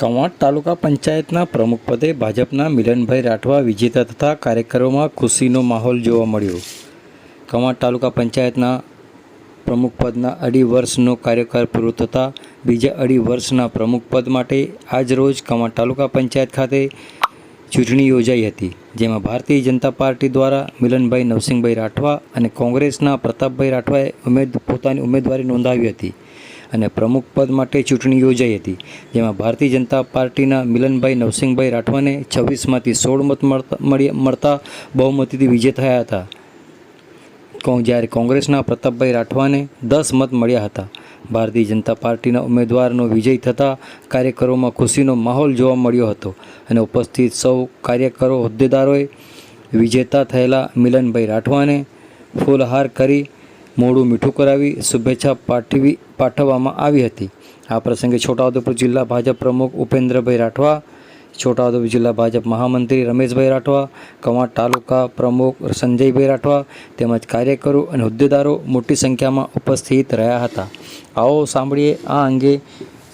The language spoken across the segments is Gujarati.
કવાંટ તાલુકા પંચાયતના પ્રમુખ પદે ભાજપના મિલનભાઈ રાઠવા વિજેતા થતા કાર્યકરોમાં ખુશીનો માહોલ જોવા મળ્યો. કવાંટ તાલુકા પંચાયતના પ્રમુખ પદના અઢી વર્ષનો કાર્યકાળ પૂરો થતાં બીજા અઢી વર્ષના પ્રમુખ પદ માટે આજરોજ કવાંટ તાલુકા પંચાયત ખાતે ચૂંટણી યોજાઈ હતી, જેમાં ભારતીય જનતા પાર્ટી દ્વારા મિલનભાઈ નવસિંહભાઈ રાઠવા અને કોંગ્રેસના પ્રતાપભાઈ રાઠવાએ ઉમેદ, પોતાની ઉમેદવારી નોંધાવી હતી. અને પ્રમુખ પદ માટે ચૂંટણી યોજાઈ હતી, જેમાં ભારતીય જનતા પાર્ટીના મિલનભાઈ નવસિંહભાઈ રાઠવાને છવ્વીસમાંથી સોળ મત મળતા બહુમતીથી વિજય થયા હતા. જ્યારે કોંગ્રેસના પ્રતાપભાઈ રાઠવાને દસ મત મળ્યા હતા, ભારતીય જનતા પાર્ટીના ઉમેદવારનો વિજય થતાં કાર્યકરોમાં ખુશીનો માહોલ જોવા મળ્યો હતો અને ઉપસ્થિત સૌ કાર્યકરો હોદ્દેદારોએ વિજેતા થયેલા મિલનભાઈ રાઠવાને ફૂલહાર કરી મોડું મીઠું કરાવી શુભેચ્છા પાઠવી પાઠવવામાં આવી હતી. આ પ્રસંગે છોટાઉદેપુર જિલ્લા ભાજપ પ્રમુખ ઉપેન્દ્રભાઈ રાઠવા, છોટાઉદેપુર જિલ્લા ભાજપ મહામંત્રી રમેશભાઈ રાઠવા, કવાંટ તાલુકા પ્રમુખ સંજયભાઈ રાઠવા તેમજ કાર્યકરો અને હોદ્દેદારો મોટી સંખ્યામાં ઉપસ્થિત રહ્યા હતા. આવો સાંભળીએ આ અંગે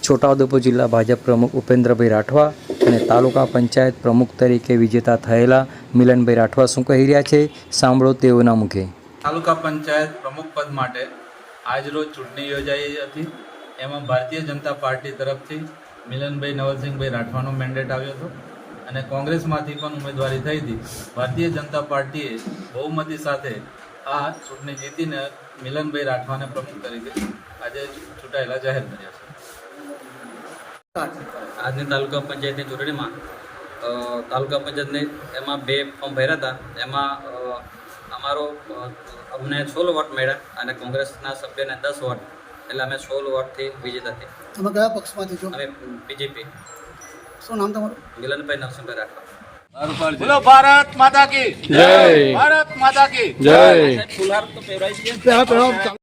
છોટાઉદેપુર જિલ્લા ભાજપ પ્રમુખ ઉપેન્દ્રભાઈ રાઠવા અને તાલુકા પંચાયત પ્રમુખ તરીકે વિજેતા થયેલા મિલનભાઈ રાઠવા શું કહી રહ્યા છે? સાંભળો તેઓના મુખે. તાલુકા પંચાયત પ્રમુખ પદ માટે આજરોજ ચૂંટણી યોજાઈ હતી. એમાં ભારતીય જનતા પાર્ટી તરફથી મિલનભાઈ નવલસિંહભાઈ રાઠવાનો મેન્ડેટ આવ્યો હતો અને કોંગ્રેસમાંથી પણ ઉમેદવારી થઈ હતી. ભારતીય જનતા પાર્ટીએ બહુમતી સાથે આ ચૂંટણી જીતીને મિલનભાઈ રાઠવાને પ્રમુખ તરીકે આજે ચૂંટાયેલા જાહેર કર્યા છે. આજની તાલુકા પંચાયતની ચૂંટણીમાં તાલુકા પંચાયતની એમાં બે ફોર્મ ભર્યા હતા. એમાં અમારો અમને સોળ વોટ મળ્યા અને કોંગ્રેસના સભ્યને દસ વોટ. એટલે અમે સોળ વોટથી વિજેતા થઈ તમે કયા પક્ષમાંથી છો? અમે બીજેપી. શું નામ તમારું? મિલનભાઈ નરસિંહભાઈ રાઠવા. બોલો ભારત માતા કી. જય. ભારત માતા કી. જય. ફુલહાર તો પહેરાઈ દઈએ પહેલા પહેલા